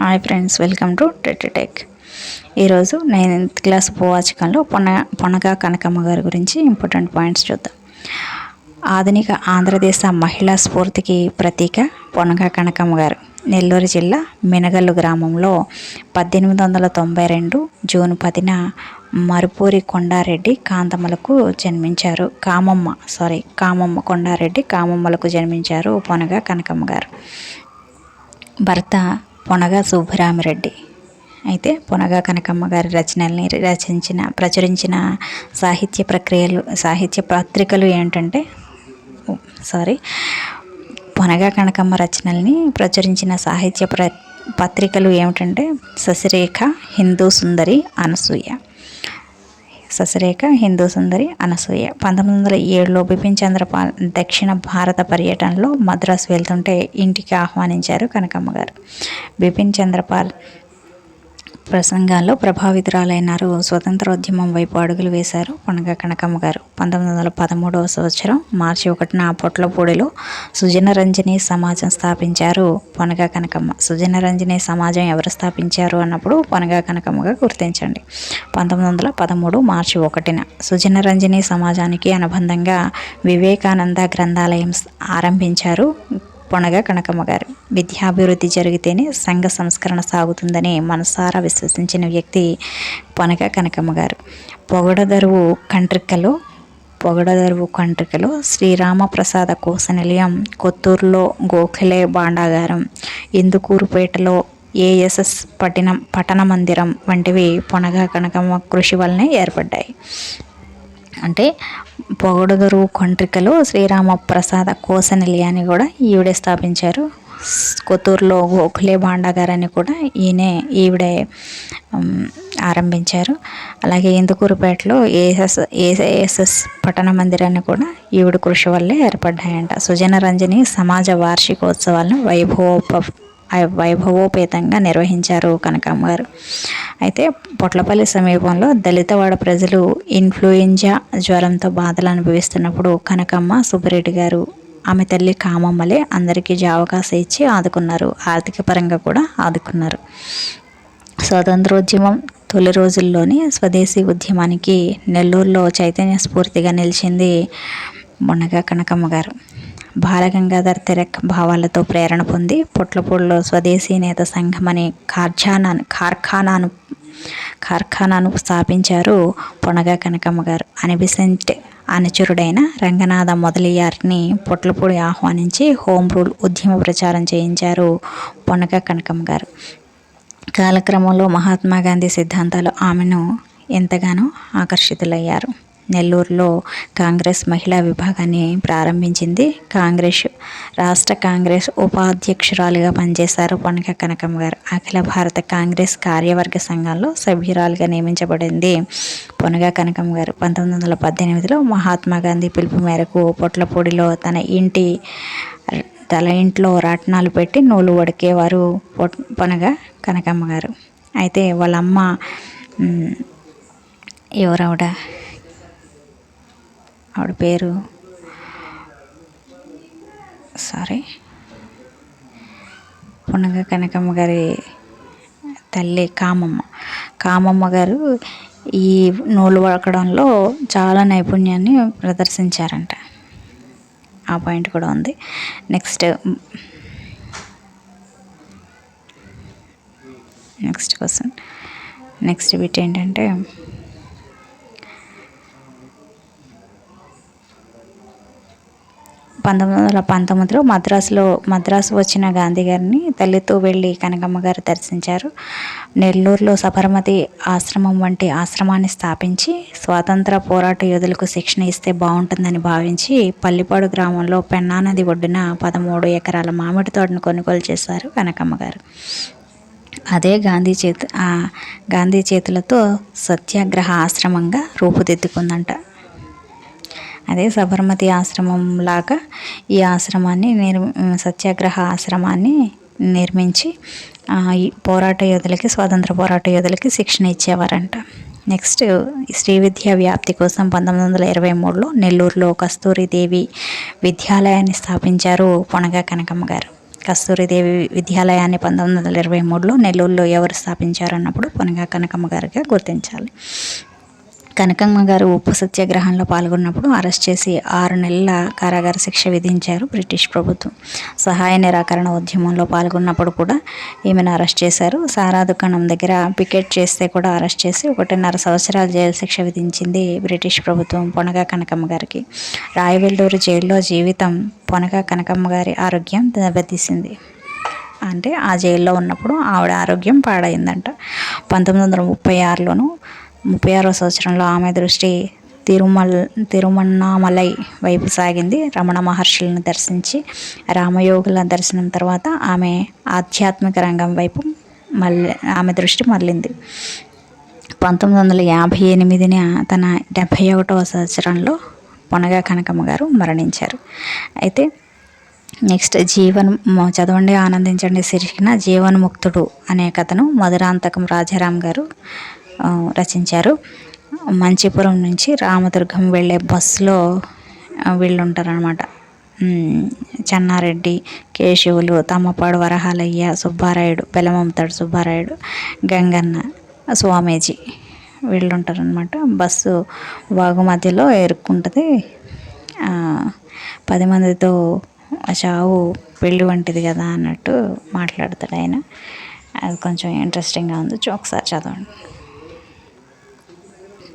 Hi friends welcome to tech ఈరోజు ninth class ఉపవాచకంలో పొన పొనగా కనకమ్మ గారి గురించి ఇంపార్టెంట్ పాయింట్స్ చూద్దాం. ఆధునిక ఆంధ్రదేశ మహిళా స్ఫూర్తికి ప్రతీక పొనగా కనకమ్మ గారు. నెల్లూరు జిల్లా మినగల్లు గ్రామంలో పద్దెనిమిది వందల తొంభై రెండు జూన్ పదిన మరుపూరి కొండారెడ్డి కాంతమ్మలకు జన్మించారు. కామమ్మ సారీ కామమ్మ కొండారెడ్డి కామమ్మలకు జన్మించారు పొనగా కనకమ్మ గారు. భర్త పొనగా సుబ్బరామిరెడ్డి. అయితే పొనగా కనకమ్మ గారి రచనల్ని రచించిన ప్రచురించిన సాహిత్య ప్రక్రియలు సాహిత్య పత్రికలు ఏంటంటే సారీ పొనగా కనకమ్మ రచనల్ని ప్రచురించిన సాహిత్య ప్ర పత్రికలు ఏమిటంటే శశిరేఖ హిందూ సుందరి అనసూయ. శశిరేఖ హిందూ సుందరి అనసూయ. పంతొమ్మిది వందల ఏడులో బిపిన్ చంద్రపాల్ దక్షిణ భారత పర్యటనలో మద్రాసు వెళ్తుంటే ఇంటికి ఆహ్వానించారు కనకమ్మ గారు. బిపిన్ చంద్రపాల్ ప్రసంగాల్లో ప్రభావితురాలైనారు. స్వతంత్రోద్యమం వైపు అడుగులు వేశారు పొనగ కనకమ్మ గారు. పంతొమ్మిది వందల పదమూడవ సంవత్సరం మార్చి ఒకటిన పొట్లపూడిలో సుజనరంజని సమాజం స్థాపించారు పొనగ కనకమ్మ. సుజనరంజని సమాజం ఎవరు స్థాపించారు అన్నప్పుడు పొనగ కనకమ్మగా గుర్తించండి. పంతొమ్మిది వందల పదమూడు మార్చి ఒకటిన సుజనరంజని సమాజానికి అనుబంధంగా వివేకానంద గ్రంథాలయం ఆరంభించారు. పొనగ కనకమ్మ గారు. విద్యాభివృద్ధి జరిగితేనే సంఘ సంస్కరణ సాగుతుందని మనసారా విశ్వసించిన వ్యక్తి పొనగ కనకమ్మ గారు. పొగడదరువు కంట్రికలో పొగడదరువు కంట్రికలో శ్రీరామప్రసాద కోస నిలయం కొత్తూరులో గోఖలే భాండాగారం ఇందుకూరుపేటలో ఏఎస్ఎస్ పట్టణం పట్టణ మందిరం వంటివి పొనగ కనకమ్మ కృషి వల్లనే ఏర్పడ్డాయి. అంటే పొగడుదురు కొంట్రికలో శ్రీరామ ప్రసాద కోస నిలయాన్ని కూడా ఈవిడే స్థాపించారు. కొత్తూరులో గోఖలే భాండాగారాన్ని కూడా ఈయనే ఈవిడే ఆరంభించారు. అలాగే ఇందుకూరుపేటలో ఏఎస్ ఏఎస్ఎస్ పట్టణ మందిరాన్ని కూడా ఈవిడ కృషి వల్లే ఏర్పడ్డాయంట. సుజన రంజని సమాజ వార్షికోత్సవాలను వైభవ వైభవోపేతంగా నిర్వహించారు కనకమ్మ గారు అయితే పొట్లపల్లి సమీపంలో దళితవాడ ప్రజలు ఇన్ఫ్లుయెంజా జ్వరంతో బాధలు అనుభవిస్తున్నప్పుడు కనకమ్మ సుబ్బరెడ్డి గారు ఆమె తల్లి కామమ్మలే అందరికీ జావకాశ ఇచ్చి ఆదుకున్నారు. ఆర్థిక పరంగా కూడా ఆదుకున్నారు. స్వాతంత్రోద్యమం తొలి రోజుల్లోనే స్వదేశీ ఉద్యమానికి నెల్లూరులో చైతన్య స్ఫూర్తిగా నిలిచింది మొన్నగా కనకమ్మ గారు. బాలగంగాధర్ తిరక్ భావాలతో ప్రేరణ పొంది పొట్లపూడిలో స్వదేశీ నేత సంఘం అనే కార్ఖానా కార్ఖానాను కార్ఖానాను స్థాపించారు పొనగ కనకమ్మ గారు. అనిబిసెంట్ అనుచరుడైన రంగనాథ మొదలయ్యారిని పొట్లపూడి ఆహ్వానించి హోమ్ రూల్ ఉద్యమ ప్రచారం చేయించారు పొనగ కనకమ్మ గారు. కాలక్రమంలో మహాత్మా గాంధీ సిద్ధాంతాలు ఆమెను ఎంతగానో ఆకర్షితులయ్యారు. నెల్లూరులో కాంగ్రెస్ మహిళా విభాగాన్ని ప్రారంభించింది. కాంగ్రెస్ రాష్ట్ర కాంగ్రెస్ ఉపాధ్యక్షురాలుగా పనిచేశారు పొనక కనకమ్మ గారు. అఖిల భారత కాంగ్రెస్ కార్యవర్గ సంఘంలో సభ్యురాలుగా నియమించబడింది పొనగ కనకమ్మ గారు. పంతొమ్మిది వందల పద్దెనిమిదిలో మహాత్మా గాంధీ పిలుపు మేరకు పొట్లపూడిలో తన ఇంటి తల ఇంట్లో రాట్నాలు పెట్టి నూలు వడికేవారు పొనగ కనకమ్మ గారు. అయితే వాళ్ళమ్మ ఎవరావిడ ఆవిడ పేరు? సారీ పునగ కనకమ్మ గారి తల్లి కామమ్మ. కామమ్మ గారు ఈ నూలు వడకడంలో చాలా నైపుణ్యాన్ని ప్రదర్శించారంట. ఆ పాయింట్ కూడా ఉంది. Next next question next bit ఏంటంటే పంతొమ్మిది వందల పంతొమ్మిదిలో మద్రాసులో మద్రాసు వచ్చిన గాంధీ గారిని తల్లితో వెళ్ళి కనకమ్మ గారు దర్శించారు. నెల్లూరులో సబర్మతి ఆశ్రమం వంటి ఆశ్రమాన్ని స్థాపించి స్వాతంత్ర పోరాట యోధులకు శిక్షణ ఇస్తే బాగుంటుందని భావించి పల్లిపాడు గ్రామంలో పెన్నా నది ఒడ్డున పదమూడు ఎకరాల మామిడి తోటను కొనుగోలు చేశారు కనకమ్మ గారు. అదే గాంధీ చేతు గాంధీ చేతులతో సత్యాగ్రహ ఆశ్రమంగా రూపుదిద్దుకుందంట. అదే సబర్మతి ఆశ్రమం లాగా ఈ ఆశ్రమాన్ని నిర్ సత్యాగ్రహ ఆశ్రమాన్ని నిర్మించి ఈ పోరాట యోధులకి స్వాతంత్ర పోరాట యోధులకి శిక్షణ ఇచ్చేవారంట. నెక్స్ట్ శ్రీ విద్యా వ్యాప్తి కోసం పంతొమ్మిది వందల ఇరవై మూడులో నెల్లూరులో కస్తూరిదేవి విద్యాలయాన్ని స్థాపించారు పొనగ కనకమ్మ గారు. కస్తూరిదేవి విద్యాలయాన్ని పంతొమ్మిది వందల ఇరవై మూడులో నెల్లూరులో ఎవరు స్థాపించారు అన్నప్పుడు పొనగా కనకమ్మ గారిగా గుర్తించాలి. కనకమ్మ గారు ఉప్పు సత్యాగ్రహంలో పాల్గొన్నప్పుడు అరెస్ట్ చేసి ఆరు నెలల కారాగార శిక్ష విధించారు బ్రిటిష్ ప్రభుత్వం. సహాయ నిరాకరణ ఉద్యమంలో పాల్గొన్నప్పుడు కూడా ఈమెను అరెస్ట్ చేశారు. సారా దుకాణం దగ్గర పికెట్ చేస్తే కూడా అరెస్ట్ చేసి ఒకటిన్నర సంవత్సరాల జైలు శిక్ష విధించింది బ్రిటిష్ ప్రభుత్వం పొనగా కనకమ్మ గారికి. రాయవెల్లూరు జైల్లో జీవితం పొనగా కనకమ్మ గారి ఆరోగ్యం దెబ్బతీసింది. అంటే ఆ జైల్లో ఉన్నప్పుడు ఆవిడ ఆరోగ్యం పాడైందంట. పంతొమ్మిది వందల ముప్పై ఆరులోనూ ముప్పై ఆరో సంవత్సరంలో ఆమె దృష్టి తిరుమల తిరుమన్నామలై వైపు సాగింది. రమణ మహర్షులను దర్శించి రామయోగుల దర్శనం తర్వాత ఆమె ఆధ్యాత్మిక రంగం వైపు మళ్ళీ ఆమె దృష్టి మళ్ళింది. పంతొమ్మిది వందల యాభై ఎనిమిదిన తన డెబ్భై ఒకటవ సంవత్సరంలో పొనగ కనకమ్మ గారు మరణించారు. అయితే నెక్స్ట్ జీవన్ చదవండి ఆనందించండి శీర్షికన జీవన్ముక్తుడు అనే కథను మధురాంతకం రాజారాం గారు రచించారు. మంచిపురం నుంచి రామదుర్గం వెళ్ళే బస్సులో వీళ్ళు ఉంటారనమాట చెన్నారెడ్డి కేశవులు తమ్మపాడు వరహాలయ్య సుబ్బారాయుడు బెలమంతాడు సుబ్బారాయుడు గంగన్న స్వామీజీ వీళ్ళు ఉంటారనమాట బస్సు వాగు మధ్యలో ఎరుక్కుంటుంది పది మందితో చావు పెళ్ళి వంటిది కదా అన్నట్టు మాట్లాడతాడు ఆయన. అది కొంచెం ఇంట్రెస్టింగ్గా ఉంది. ఒకసారి చదవండి.